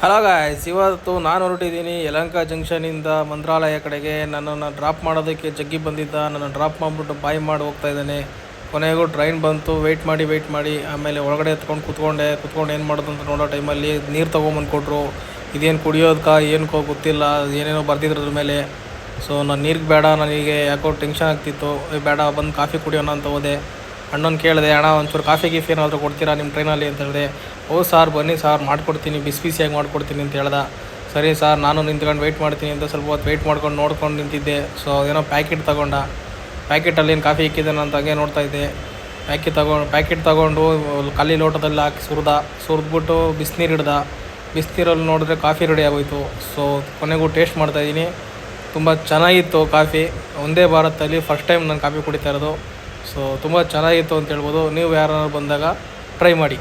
Hello guys ಇವತ್ತು ನಾನು ಹೊರಟಿದ್ದೀನಿ ಯಲಂಕ ಜಂಕ್ಷನಿಂದ ಮಂತ್ರಾಲಯ ಕಡೆಗೆ. ನನ್ನನ್ನು ಡ್ರಾಪ್ ಮಾಡೋದಕ್ಕೆ ಜಗ್ಗಿ ಬಂದಿದ್ದ. ನನ್ನ ಡ್ರಾಪ್ ಮಾಡಿಬಿಟ್ಟು ಬಾಯ್ ಮಾಡಿ ಹೋಗ್ತಾ ಇದ್ದಾನೆ. ಕೊನೆಗೂ ಟ್ರೈನ್ ಬಂತು. ವೆಯ್ಟ್ ಮಾಡಿ ವೆಯ್ಟ್ ಮಾಡಿ. ಆಮೇಲೆ ಒಳಗಡೆ ಎತ್ಕೊಂಡು ಕುತ್ಕೊಂಡೆ. ಕುತ್ಕೊಂಡು ಏನು ಮಾಡೋದು ಅಂತ ನೋಡೋ ಟೈಮಲ್ಲಿ ನೀರು ತೊಗೊಂಬಂದು ಕೊಟ್ಟರು ಇದೇನು ಕುಡಿಯೋದಕ್ಕ, ಏನಕ್ಕೋ ಗೊತ್ತಿಲ್ಲ. ಏನೇನೋ ಬರ್ತಿದ್ರು ಅದ್ರ ಮೇಲೆ. ಸೊ ನಾನು ನೀರಿಗೆ ಬೇಡ. ನನಗೆ ಯಾಕೋ ಟೆನ್ಷನ್ ಆಗ್ತಿತ್ತು. ಬೇಡ, ಬಂದು ಕಾಫಿ ಕುಡಿಯೋಣ ಅಂತ ಹೋದೆ. ಅಣ್ಣನ ಕೇಳಿದೆ, ಅಣ್ಣ, ಒಂಚೂರು ಕಾಫಿ ಗೀಫಿ ಏನಾದರೂ ಕೊಡ್ತೀರಾ ನಿಮ್ಮ ಟ್ರೈನಲ್ಲಿ ಅಂತ ಹೇಳಿದೆ ಓ ಸಾರ್, ಬನ್ನಿ ಸಾರ್, ಮಾಡಿಕೊಡ್ತೀನಿ ಬಿಸಿ ಬಿಸಿಯಾಗಿ ಮಾಡ್ಕೊಡ್ತೀನಿ ಅಂತ ಹೇಳ್ದ. ಸರಿ ಸರ್, ನಾನು ನಿಂತ್ಕೊಂಡು ವೆಯ್ಟ್ ಮಾಡ್ತೀನಿ ಅಂತ ಸ್ವಲ್ಪ ಹೊತ್ತು ವೆಯ್ಟ್ ಮಾಡ್ಕೊಂಡು ನೋಡ್ಕೊಂಡು ನಿಂತಿದ್ದೆ. ಸೊ ಏನೋ ಪ್ಯಾಕೆಟ್ ತಗೊಂಡ. ಪ್ಯಾಕೆಟಲ್ಲಿ ಏನು ಕಾಫಿ ಇಕ್ಕಿದ್ದಾನೆ ಅಂತ ಹಂಗೆ ನೋಡ್ತಾ ಇದ್ದೆ. ಪ್ಯಾಕೆಟ್ ತಗೊಂಡು ಪ್ಯಾಕೆಟ್ ತಗೊಂಡು ಖಾಲಿ ಲೋಟದಲ್ಲಿ ಹಾಕಿ ಸುರಿದ. ಸುರಿದ್ಬಿಟ್ಟು ಬಿಸಿನೀರು ಹಿಡ್ದ. ಬಿಸಿನೀರಲ್ಲಿ ನೋಡಿದ್ರೆ ಕಾಫಿ ರೆಡಿ ಆಗೋಯ್ತು. ಸೊ ಕೊನೆಗೂ ಟೇಸ್ಟ್ ಮಾಡ್ತಾಯಿದ್ದೀನಿ ತುಂಬ ಚೆನ್ನಾಗಿತ್ತು ಕಾಫಿ. ಒಂದೇ ಭಾರತದಲ್ಲಿ ಫಸ್ಟ್ ಟೈಮ್ ನಾನು ಕಾಫಿ ಕುಡಿತಾ ಇರೋದು. ಸೊ ತುಂಬ ಚೆನ್ನಾಗಿತ್ತು ಅಂತ ಹೇಳ್ಬೋದು. ನೀವು ಯಾರು ಬಂದಾಗ ಟ್ರೈ ಮಾಡಿ.